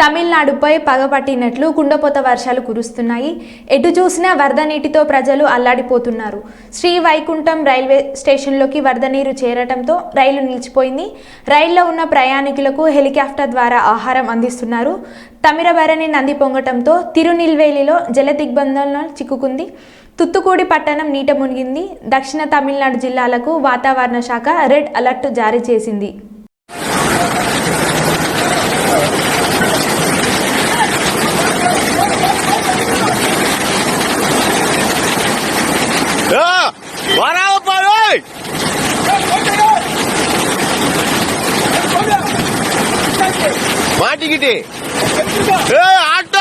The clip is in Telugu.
తమిళనాడుపై పగపట్టినట్లు కుండపోత వర్షాలు కురుస్తున్నాయి. ఎటు చూసినా వరద నీటితో ప్రజలు అల్లాడిపోతున్నారు. శ్రీ వైకుంఠం రైల్వే స్టేషన్లోకి వరద నీరు చేరటంతో రైలు నిలిచిపోయింది. రైల్లో ఉన్న ప్రయాణికులకు హెలికాప్టర్ ద్వారా ఆహారం అందిస్తున్నారు. తమిరబరని నంది పొంగటంతో తిరునిల్వేలిలో జల దిగ్బంధంలో చిక్కుకుంది. తుత్తుకూడి పట్టణం నీట మునిగింది. దక్షిణ తమిళనాడు జిల్లాలకు వాతావరణ శాఖ రెడ్ అలర్ట్ జారీ చేసింది. வராது பாரு மாட்டிக்கிட்டு. ஆட்டோ.